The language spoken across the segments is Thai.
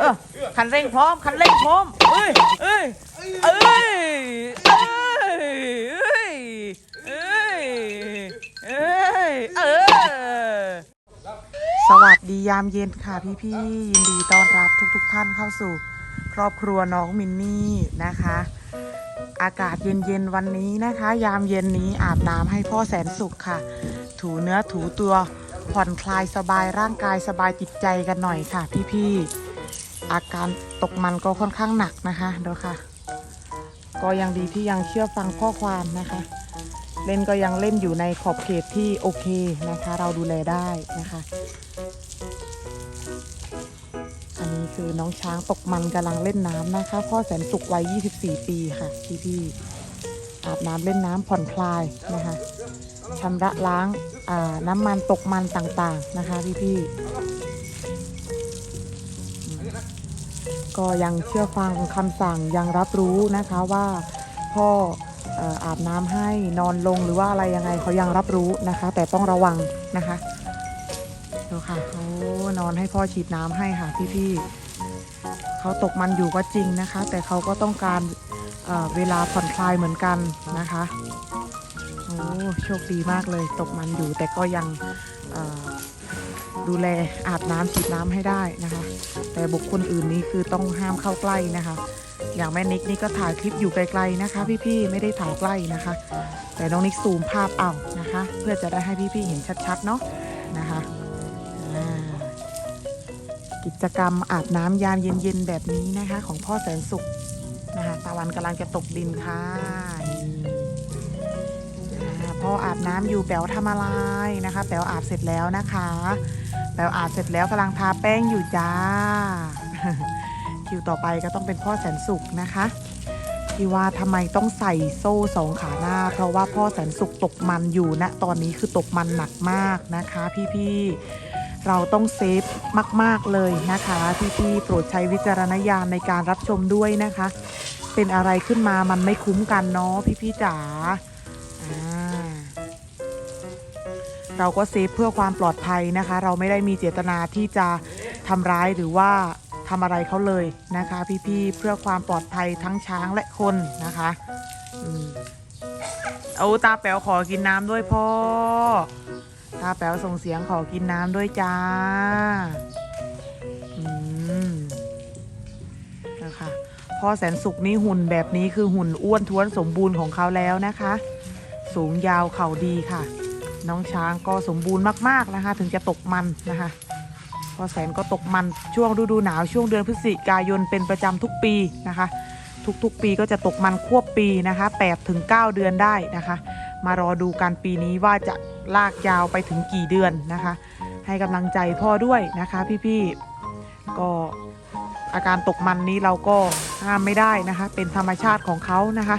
เออคันเร่งพร้อม คันเร่งพร้อมเอ้ยเอ้ยเอ้ยเอ้ยเอ้ยเอ้ยเอ้ยสวัสดียามเย็นค่ะพี่ๆยินดีต้อนรับทุกๆท่านเข้าสู่ ครอบครัวน้องมินนี่นะคะ อากาศเย็นๆวันนี้นะคะ ยามเย็นนี้อาบน้ำให้พ่อแสนสุขค่ะ ถูเนื้อถูตัวผ่อนคลายสบายร่างกายสบายจิตใจกันหน่อยค่ะพี่ๆ อาการตกมันก็ค่อนข้างหนักนะคะเดี๋ยวค่ะ ก็ยังดีที่ยังเชื่อฟังข้อความนะคะ เล่นก็ยังเล่นอยู่ในขอบเขตที่โอเคนะคะ เราดูแลได้นะคะ อันนี้คือน้องช้างตกมันกำลังเล่นน้ำนะคะ พ่อแสนสุขวัย 24 ปีค่ะพี่พี่ๆอาบน้ำเล่นน้ำผ่อนคลายนะคะชำระล้างน้ำมันตกมันต่างๆนะคะพี่พี่ๆ ก็ยังเชื่อฟังคำสั่งยังรับรู้นะคะว่าพ่ออาบน้ำให้นอนลงหรือว่าอะไรยังไงเขายังรับรู้นะคะ แต่ต้องระวังนะคะดูค่ะเขานอนให้พ่อฉีดน้ำให้ค่ะพี่ๆเขาตกมันอยู่ก็จริงนะคะ แต่เขาก็ต้องการเเวลาผ่อนคลายเหมือนกันนะคะโอ้โชคดีมากเลยตกมันอยู่แต่ก็ยัง ดูแลอาบน้ำฉีดน้ำให้ได้นะคะ แต่บุคคลอื่นนี้คือต้องห้ามเข้าใกล้นะคะ อย่างแม่นิกนี่ก็ถ่ายคลิปอยู่ไกลๆนะคะ พี่ๆไม่ได้ถ่ายใกล้นะคะ แต่น้องนิกซูมภาพเอานะคะ เพื่อจะได้ให้พี่ๆเห็นชัดๆเนาะนะคะกิจกรรมอาบน้ำยามเย็นๆแบบนี้นะคะ ของพ่อแสนสุขนะคะตะวันกำลังจะตกดินค่ะพ่ออาบน้ำอยู่แป๋วทำอะไรนะคะ แป๋วอาบเสร็จแล้วนะคะ แป๋วอาบเสร็จแล้วกำลังทาแป้งอยู่จ้า คิวต่อไปก็ต้องเป็นพ่อแสนสุขนะคะที่ว่าทำไมต้องใส่โซ่สองขาหน้า เพราะว่าพ่อแสนสุขตกมันอยู่ณตอนนี้คือตกมันหนักมากนะคะ พี่ๆเราต้องเซฟมาก ๆ เลยนะคะ พี่ๆโปรดใช้วิจารณญาณในการรับชมด้วยนะคะ เป็นอะไรขึ้นมามันไม่คุ้มกันเนาะพี่ๆจ๋า เราก็เซฟเพื่อความปลอดภัยนะคะ เราไม่ได้มีเจตนาที่จะทำร้ายหรือว่าทำอะไรเขาเลยนะคะ พี่ๆเพื่อความปลอดภัยทั้งช้างและคนนะคะอืมเอาตาแป๋วขอกินน้ำด้วยพ่อตาแป๋วส่งเสียงขอกินน้ำด้วยจ้าอืมนะคะพ่อแสนสุขนี่หุ่นแบบนี้คือหุ่นอ้วนท้วนสมบูรณ์ของเขาแล้วนะคะ สูงยาวเข่าดีค่ะ น้องช้างก็สมบูรณ์มากๆนะคะ ถึงจะตกมันนะคะพ่อแสนก็ตกมันช่วงฤดูหนาวช่วงเดือนพฤศจิกายนเป็นประจำทุกปีนะคะ ทุกๆปีก็จะตกมันควบปีนะคะ8ถึง9เดือนได้นะคะ มารอดูกันปีนี้ว่าจะลากยาวไปถึงกี่เดือนนะคะ ให้กำลังใจพ่อด้วยนะคะ พี่ๆก็อาการตกมันนี้เราก็ห้ามไม่ได้นะคะ เป็นธรรมชาติของเขานะคะ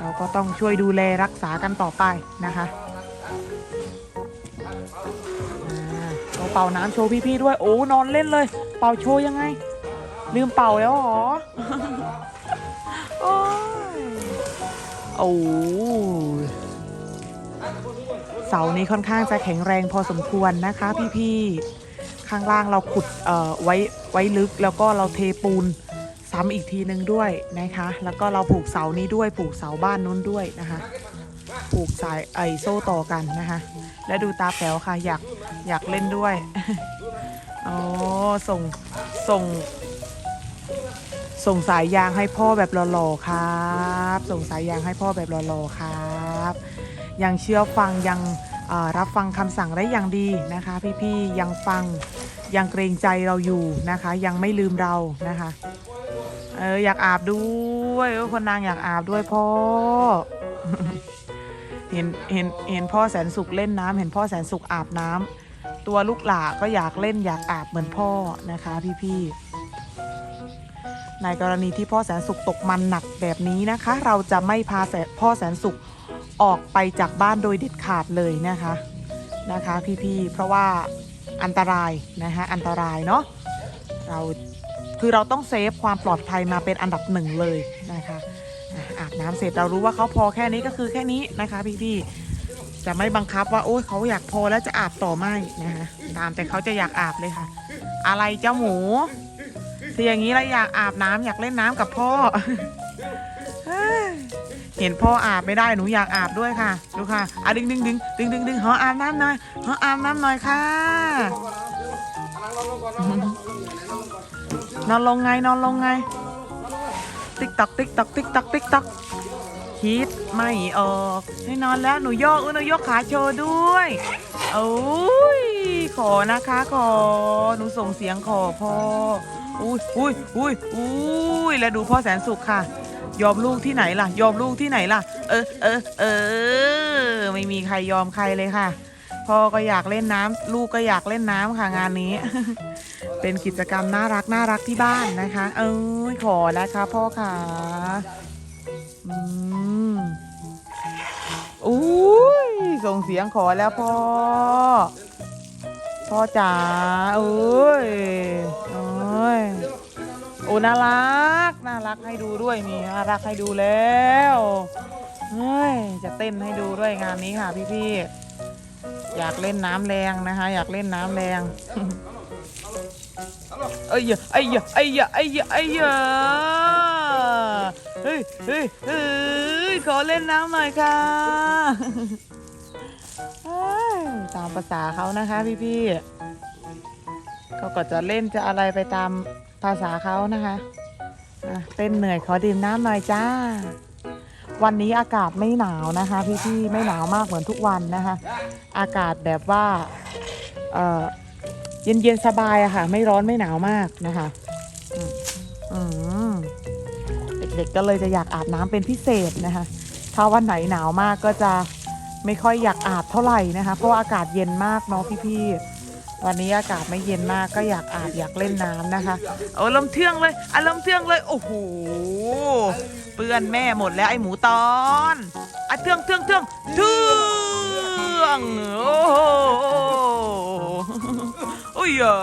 เราก็ต้องช่วยดูแลรักษากันต่อไปนะคะ เป่าน้ำโชว์พี่ๆด้วย โอ้ นอนเล่นเลย เป่าโชว์ยังไง ลืมเป่าแล้วเหรอ โอ้ยโอ้ยเสานี้ค่อนข้างจะแข็งแรงพอสมควรนะคะ พี่ๆ ข้างล่างเราขุดเอ่อไว้ไว้ลึกแล้วก็เราเทปูนซ้ำอีกทีนึงด้วยนะคะ แล้วก็เราผูกเสานี้ด้วยผูกเสาบ้านนู้นด้วยนะคะ ผูกสายไอโซ่ต่อกันนะคะ และดูตาแป๋วค่ะอยากอยากเล่นด้วย อ๋อ ส่งส่ง ส่งสายยางให้พ่อแบบหล่อๆครับ ส่งสายยางให้พ่อแบบหล่อๆครับ ยังเชื่อฟังยังรับฟังคำสั่งได้อย่างดีนะคะ พี่ๆยังฟังยังเกรงใจเราอยู่นะคะ ยังไม่ลืมเรานะคะเอออยากอาบด้วยคนนางอยากอาบด้วยพ่อ ห็นเห็นเห็นพ่อแสนสุขเล่นน้ำเห็นพ่อแสนสุขอาบน้ำตัวลูกหลาก็อยากเล่นอยากอาบเหมือนพ่อนะคะพี่ๆในกรณีที่พ่อแสนสุขตกมันหนักแบบนี้นะคะ เราจะไม่พาแสพ่อแสนสุขออกไปจากบ้านโดยเด็ดขาดเลยนะคะนะคะพี่ๆเพราะว่าอันตรายนะคะอันตรายเนาะเราคือเราต้องเซฟความปลอดภัยมาเป็นอันดับหนึ่งเลยนะคะ อะอาบน้ำเสร็จเรารู้ว่าเขาพอแค่นี้ก็คือแค่นี้นะคะพี่ๆจะไม่บังคับว่าโอ้ยเขาอยากพอแล้วจะอาบต่อไม่นะคะตามแต่เขาจะอยากอาบเลยค่ะ อะไรเจ้าหมูทีอย่างนี้แล้วอยากอาบน้ำอยากเล่นน้ำกับพ่อเห็นพ่ออาบไม่ได้หนูอยากอาบด้วยค่ะดูค่ะอะดึงดึงดึงดึงดึงดึงขออาบน้ำหน่อยขออาบน้ำหน่อยค่ะนอนลงไงนอนลงไง ติ๊กตอกติ๊กตอกติ๊กตอกติ๊กตอก คิดไม่ออกให้นอนแล้วหนูโยกอุ๊ยหนูโยกขาโชว์ด้วยโอ้ยขอนะคะขอหนูส่งเสียงขอพ่ออุ้ยอุ้ยอุ้ยอุ้ยแล้วดูพ่อแสนสุขค่ะ ยอมลูกที่ไหนล่ะ ยอมลูกที่ไหนล่ะ เออเออเออไม่มีใครยอมใครเลยค่ะพ่อก็อยากเล่นน้ำลูกก็อยากเล่นน้ำค่ะงานนี้ เป็นกิจกรรมน่ารักน่ารักที่บ้านนะคะ เอ้ยขอแล้วค่ะพ่อค่ะ อืม ส่งเสียงขอแล้วพ่อ พ่อจ๋าเอ้ยโอ้ยโอ้น่ารัก น่ารักให้ดูด้วยนี่น่ารักให้ดูแล้วเฮ้ยจะเต้นให้ดูด้วยงานนี้ค่ะพี่ๆอยากเล่นน้ำแรงนะคะ อยากเล่นน้ำแรงไอ้ยไอ้ยะไอ้ยไอ้ยไอ้ยเฮ้ยเฮ้ยเฮ้ยขอเล่นน้ำหน่อยค่ะ อ้ยตามภาษาเขานะคะพี่พี่ๆเขาก็จะเล่นจะอะไรไปตามภาษาเขานะคะอะเต้นเหนื่อยขอดื่มน้ำหน่อยจ้า วันนี้อากาศไม่หนาวนะคะ พี่พี่ๆไม่หนาวมากเหมือนทุกวันนะคะ อากาศแบบว่าเอ่อเย็นเย็นๆสบายอะค่ะ ไม่ร้อนไม่หนาวมากนะคะอืมอืมเด็กๆก็เลยจะอยากอาบน้ำเป็นพิเศษนะคะ ถ้าวันไหนหนาวมากก็จะ ไม่ค่อยอยากอาบเท่าไหร่นะคะ เพราะาอากาศเย็นมากเนาะพี่ๆวันนี้อากาศไม่เย็นมากก็อยากอาบอยากเล่นน้ำนะคะโอ้ลมเทื่องเลยอารมณ์เทื่องเลยโอ้โหเปื้อนแม่หมดแล้วไอ้หมูตอนอะเทื่องเทื่องเทื่องเทื่องโอ้โหโอ้ยอะ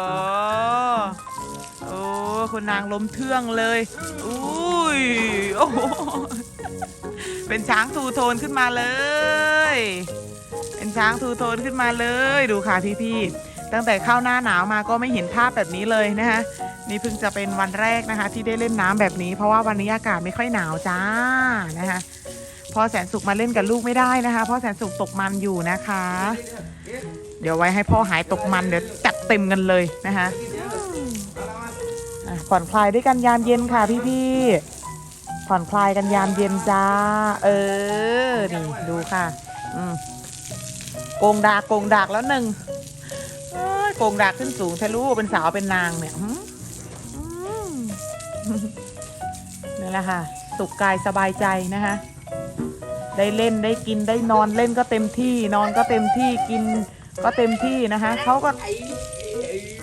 โอ้คุณนางลมเทื่องเลยอุ้ยโอ้เป็นช้างทูโทนขึ้นมาเลย เป็นช้างทูโทนขึ้นมาเลยดูค่ะพี่ๆตั้งแต่เข้าหน้าหนาวมาก็ไม่เห็นภาพแบบนี้เลยนะคะนี่เพิ่งจะเป็นวันแรกนะคะ ที่ได้เล่นน้ำแบบนี้ เพราะว่าวันนี้อากาศไม่ค่อยหนาวจ้านะคะพ่อแสนสุขมาเล่นกับลูกไม่ได้นะคะพ่อแสนสุขตกมันอยู่นะคะ เดี๋ยวไว้ให้พ่อหายตกมันเดี๋ยวจัดเต็มกันเลยนะคะผ่อนคลายด้วยกันยามเย็นค่ะพี่ๆผ่อนคลายกันยามเย็นจ้า เออ นี่ ดูค่ะ โกงดากโกงดากแล้วหนึ่งโกงดากขึ้นสูงทะลุเป็นสาวเป็นนางเนี่ยนี่แหละค่ะ สุขกายสบายใจนะคะ ได้เล่นได้กินได้นอนเล่นก็เต็มที่นอนก็เต็มที่กินก็เต็มที่นะคะเขาก็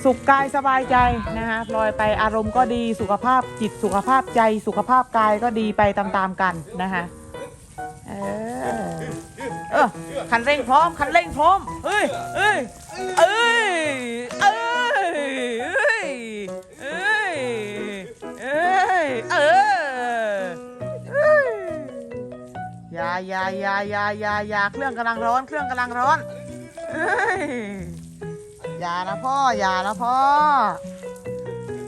สุขกายสบายใจนะคะลอยไปอารมณ์ก็ดีสุขภาพจิตสุขภาพใจ สุขภาพกายก็ดีไปตามๆกันนะคะเออ เออคันเร่งพร้อม คันเร่งพร้อมเฮ้ยเฮ้ยเอ้ยเอ้ยเอ้ยเอ้ยเอ้ยเออเอ้ยอยาอยาอยาอยาอยาอยาเครื่องกำลังร้อน เครื่องกำลังร้อนเอ้ยอย่านะพ่ออย่านะพ่อ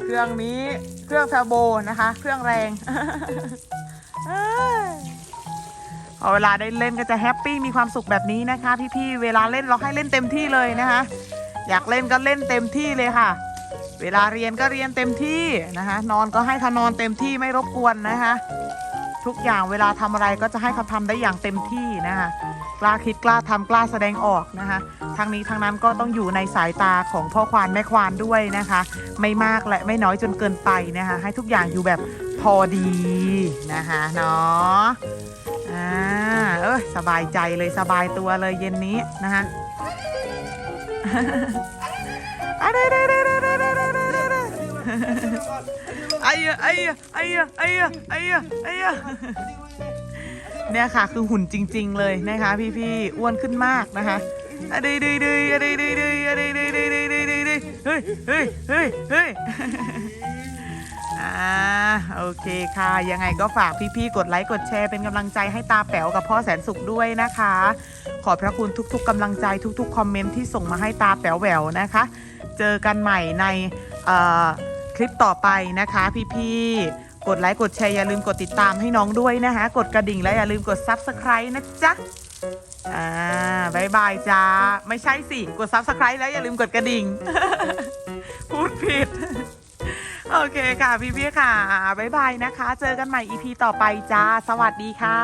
เครื่องนี้เครื่องเทอร์โบนะคะ เครื่องแรงเอ้ย พอเวลาได้เล่นก็จะแฮปปี้มีความสุขแบบนี้นะคะ พี่ๆเวลาเล่นเราให้เล่นเต็มที่เลยนะคะ อยากเล่นก็เล่นเต็มที่เลยค่ะ เวลาเรียนก็เรียนเต็มที่นะคะ นอนก็ให้เขานอนเต็มที่ไม่รบกวนนะคะ ทุกอย่างเวลาทำอะไรก็จะให้เขาทำได้อย่างเต็มที่นะคะกล้าคิดกล้าทำกล้าแสดงออกนะคะทั้งนี้ทั้งนั้นก็ต้องอยู่ในสายตาของพ่อควานแม่ควานด้วยนะคะ ไม่มากและไม่น้อยจนเกินไปนะคะให้ทุกอย่างอยู่แบบพอดีนะคะเนาะอ่า เออสบายใจเลยสบายตัวเลยเย็นนี้นะคะอะได้ได้ได้ได้ได้ได้ได้ได้ไอ้ยะไอ้ยะไอ้ยะไอ้ยะไอ้ยะไอ้ยะเนี่ยค่ะคือหุ่นจริง ๆ เลยนะคะ พี่ๆอ้วนขึ้นมากนะคะอะดีดีดีอะดีดีดีอะดีดีดีดีดีดีดีเฮ้ยเฮ้ยเฮ้ยเฮ้ย อ่าโอเคค่ะ ยังไงก็ฝากพี่ๆ กดไลค์ กดแชร์เป็นกำลังใจให้ตาแป๋วกับพ่อแสนสุขด้วยนะคะ ขอบพระคุณทุกๆกำลังใจทุกๆ คอมเมนต์ที่ส่งมาให้ตาแป๋วแหววนะคะ เจอกันใหม่ในคลิปต่อไปนะคะ พี่ๆ กดไลค์ กดแชร์อย่าลืมกดติดตามให้น้องด้วยนะคะ กดกระดิ่งและอย่าลืมกด Subscribe นะจ๊ะอ่าบายบายจ้า ไม่ใช่สิ กด Subscribe แล้วอย่าลืมกดกระดิ่ง พูดผิด โอเคค่ะ พี่พี่ค่ะ บ๊ายบายนะคะ เจอกันใหม่ EP ต่อไปจ้า สวัสดีค่ะ